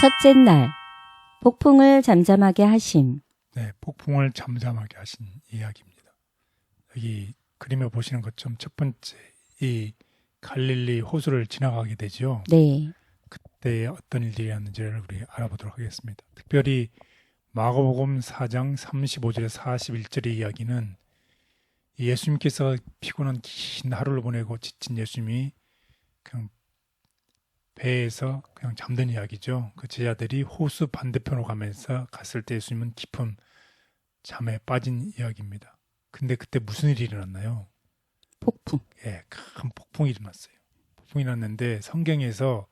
첫째 날 폭풍을 잠잠하게 하심. 네, 폭풍을 잠잠하게 하신 이야기입니다. 여기 그림에 보시는 것처럼 첫 번째 이 갈릴리 호수를 지나가게 되죠. 네. 그때 어떤 일들이 있는지를 우리 알아보도록 하겠습니다. 특별히 마가복음 4장 35절에 41절의 이야기는 예수님께서 피곤한 긴 하루를 보내고 지친 예수님이 그냥 배에서 그냥 잠든 이야기죠. 그 제자들이 호수 반대편으로 가면서 갔을 때 예수님은 깊은 잠에 빠진 이야기입니다. 근데 그때 무슨 일이 일어났나요? 폭풍. 예, 큰 폭풍이 일어났어요. 폭풍이 났는데 성경에서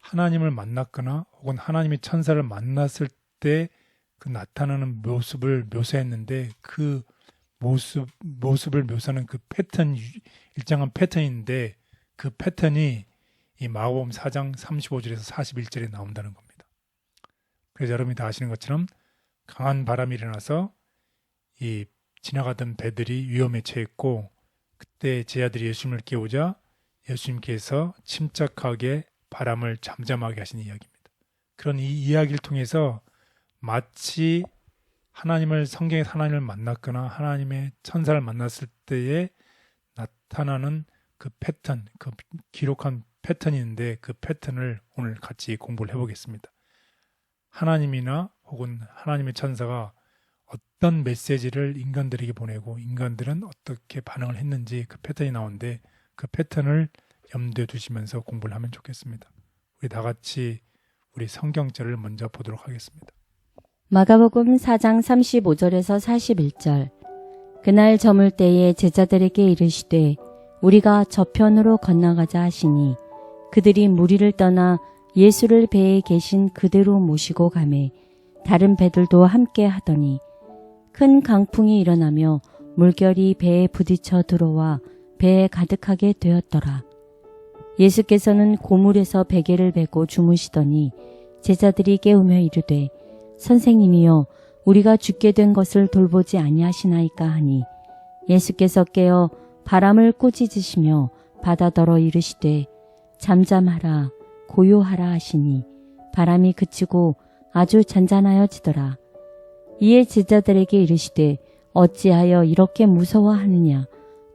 하나님을 만났거나 혹은 하나님의 천사를 만났을 때 그 나타나는 모습을 묘사했는데 그 모습 모습을 묘사하는 그 패턴 일정한 패턴인데 그 패턴이 이 마가복음 4장 35절에서 41절에 나온다는 겁니다. 그래서 여러분이 다 아시는 것처럼 강한 바람이 일어나서 이 지나가던 배들이 위험에 처했고 그때 제자들이 예수님을 깨우자 예수님께서 침착하게 바람을 잠잠하게 하신 이야기입니다. 그런 이 이야기를 통해서 마치 하나님을 성경의 하나님을 만났거나 하나님의 천사를 만났을 때에 나타나는 그 패턴, 그 기록한 패턴이 있는데 그 패턴을 오늘 같이 공부를 해보겠습니다. 하나님이나 혹은 하나님의 천사가 어떤 메시지를 인간들에게 보내고 인간들은 어떻게 반응을 했는지 그 패턴이 나오는데 그 패턴을 염두에 두시면서 공부를 하면 좋겠습니다. 우리 다 같이 우리 성경절을 먼저 보도록 하겠습니다. 마가복음 4장 35절에서 41절. 그날 저물 때에 제자들에게 이르시되 우리가 저편으로 건너가자 하시니 그들이 무리를 떠나 예수를 배에 계신 그대로 모시고 가매 다른 배들도 함께 하더니 큰 강풍이 일어나며 물결이 배에 부딪혀 들어와 배에 가득하게 되었더라. 예수께서는 고물에서 베개를 베고 주무시더니 제자들이 깨우며 이르되 선생님이여 우리가 죽게 된 것을 돌보지 아니하시나이까 하니 예수께서 깨어 바람을 꾸짖으시며 바다더러 이르시되 잠잠하라 고요하라 하시니 바람이 그치고 아주 잔잔하여지더라. 이에 제자들에게 이르시되 어찌하여 이렇게 무서워하느냐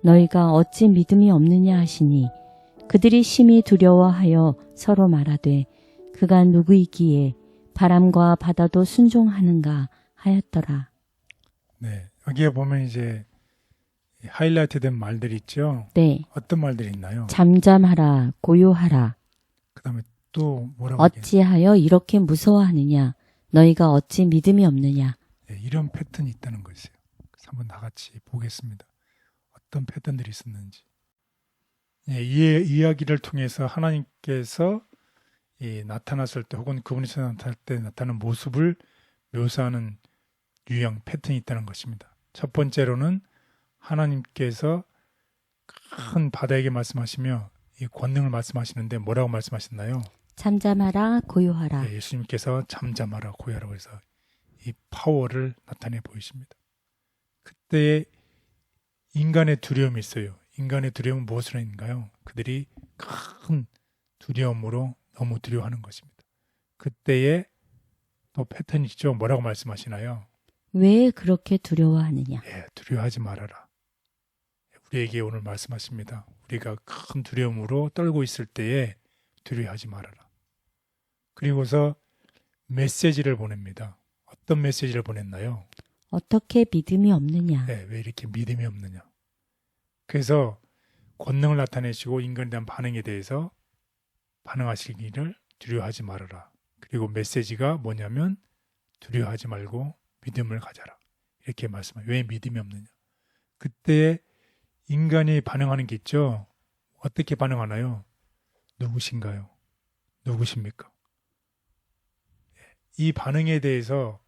너희가 어찌 믿음이 없느냐 하시니 그들이 심히 두려워하여 서로 말하되 그가 누구이기에 바람과 바다도 순종하는가 하였더라. 네, 여기에 보면 이제 하이라이트된 말들이 있죠. 네. 어떤 말들이 있나요? 잠잠하라 고요하라 그다음에 또 뭐라고? 어찌하여 이렇게 무서워하느냐 너희가 어찌 믿음이 없느냐 네, 이런 패턴이 있다는. 그래서 한번 다 같이 보겠습니다. 어떤 패턴들이 있었는지. 네, 이 이야기를 통해서 하나님께서 이 나타났을 때 혹은 그분이 나타날 때 나타나는 모습을 묘사하는 유형 패턴이 있다는 것입니다. 첫 번째로는 하나님께서 큰 바다에게 말씀하시며 이 권능을 말씀하시는데 뭐라고 말씀하셨나요? 잠잠하라 고요하라 네, 예수님께서 잠잠하라 고야라고 해서 이 파워를 나타내 보이십니다. 그때에 인간의 두려움이 있어요. 인간의 두려움은 무엇으로 인가요? 그들이 큰 두려움으로 너무 두려워하는 것입니다. 그때에 또 패턴이 있죠. 뭐라고 말씀하시나요? 왜 그렇게 두려워하느냐 예, 두려워하지 말아라. 우리에게 오늘 말씀하십니다. 우리가 큰 두려움으로 떨고 있을 때에 두려워하지 말아라. 그리고서 메시지를 보냅니다. 어떤 메시지를 보냈나요? 어떻게 믿음이 없느냐 네, 왜 이렇게 믿음이 없느냐? 그래서 권능을 나타내시고 인간에 대한 반응에 대해서 반응하시기를 두려워하지 말아라. 그리고 메시지가 뭐냐면 두려워하지 말고 믿음을 가져라. 이렇게 말씀해요. 왜 믿음이 없느냐? 그때 인간이 반응하는 게 있죠. 어떻게 반응하나요? 누구신가요? 누구십니까? 이 반응에 대해서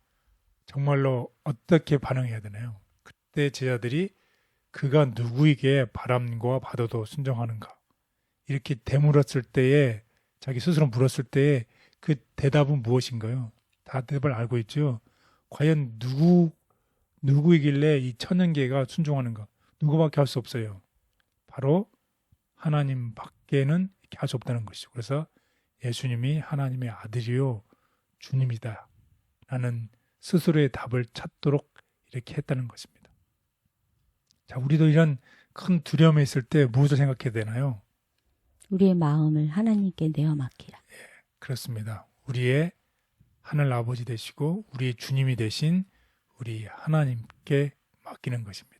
정말로 어떻게 반응해야 되나요? 그때 제자들이 그가 누구에게 바람과 바다도 순종하는가 이렇게 되물었을 때에 자기 스스로 물었을 때에 그 대답은 무엇인가요? 다 대답을 알고 있죠. 과연 누구 누구이길래 이 천연계가 순종하는가? 누구밖에 할 수 없어요. 바로 하나님 밖에는 이렇게 할 수 없다는 것이죠. 그래서 예수님이 하나님의 아들이요 주님이다. 라는 스스로의 답을 찾도록 이렇게 했다는 것입니다. 자, 우리도 이런 큰 두려움에 있을 때 무엇을 생각해야 되나요? 우리의 마음을 하나님께 내어 맡기라. 그렇습니다. 우리의 하늘 아버지 되시고 우리의 주님이 되신 우리 하나님께 맡기는 것입니다.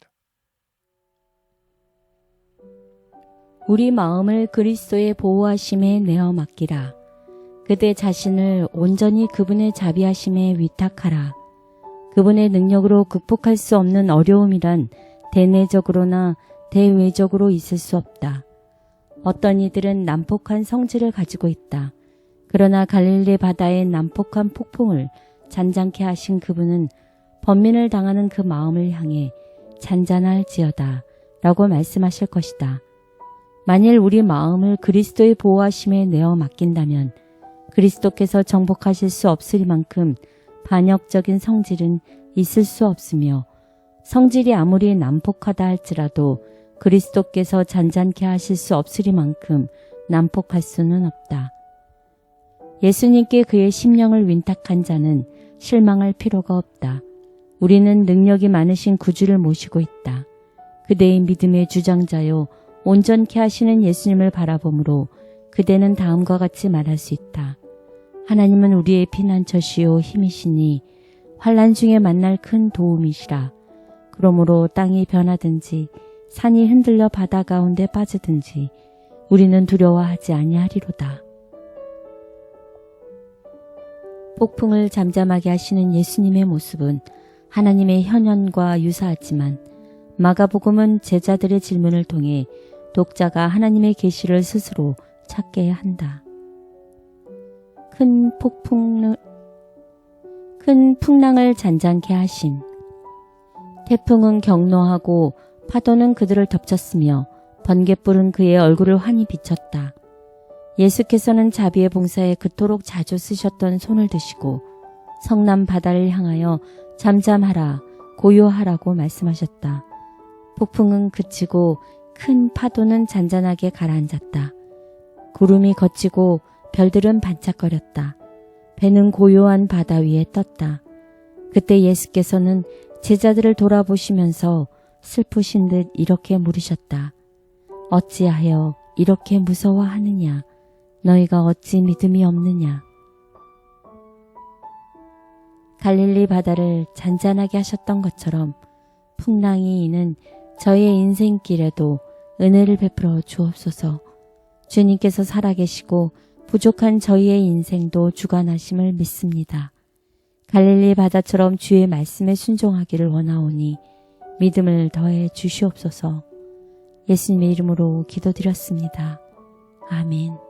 우리 마음을 그리스도의 보호하심에 내어 맡기라. 그대 자신을 온전히 그분의 자비하심에 위탁하라. 그분의 능력으로 극복할 수 없는 어려움이란 대내적으로나 대외적으로 있을 수 없다. 어떤 이들은 난폭한 성질을 가지고 있다. 그러나 갈릴리 바다의 난폭한 폭풍을 잔잔케 하신 그분은 번민을 당하는 그 마음을 향해 잔잔할지어다 라고 말씀하실 것이다. 만일 우리 마음을 그리스도의 보호하심에 내어 맡긴다면 그리스도께서 정복하실 수 없으리만큼 반역적인 성질은 있을 수 없으며 성질이 아무리 난폭하다 할지라도 그리스도께서 잔잔케 하실 수 없으리만큼 난폭할 수는 없다. 예수님께 그의 심령을 윈탁한 자는 실망할 필요가 없다. 우리는 능력이 많으신 구주를 모시고 있다. 그대의 믿음의 주장자요 온전케 하시는 예수님을 바라보므로 그대는 다음과 같이 말할 수 있다. 하나님은 우리의 피난처시요 힘이시니 환란 중에 만날 큰 도움이시라. 그러므로 땅이 변하든지 산이 흔들려 바다 가운데 빠지든지 우리는 두려워하지 아니하리로다. 폭풍을 잠잠하게 하시는 예수님의 모습은 하나님의 현현과 유사하지만 마가복음은 제자들의 질문을 통해 독자가 하나님의 계시를 스스로 찾게 한다. 큰 폭풍을 큰 풍랑을 잔잔케 하신 태풍은 경노하고 파도는 그들을 덮쳤으며 번갯불은 그의 얼굴을 환히 비쳤다. 예수께서는 자비의 봉사에 그토록 자주 쓰셨던 손을 드시고 성남 바다를 향하여 잠잠하라, 고요하라고 말씀하셨다. 폭풍은 그치고 큰 파도는 잔잔하게 가라앉았다. 구름이 걷히고 별들은 반짝거렸다. 배는 고요한 바다 위에 떴다. 그때 예수께서는 제자들을 돌아보시면서 슬프신 듯 이렇게 물으셨다. 어찌하여 이렇게 무서워하느냐? 너희가 어찌 믿음이 없느냐? 갈릴리 바다를 잔잔하게 하셨던 것처럼 풍랑이 이는 저의 인생길에도 은혜를 베풀어 주옵소서. 주님께서 살아계시고 부족한 저희의 인생도 주관하심을 믿습니다. 갈릴리 바다처럼 주의 말씀에 순종하기를 원하오니 믿음을 더해 주시옵소서. 예수님의 이름으로 기도드렸습니다. 아멘.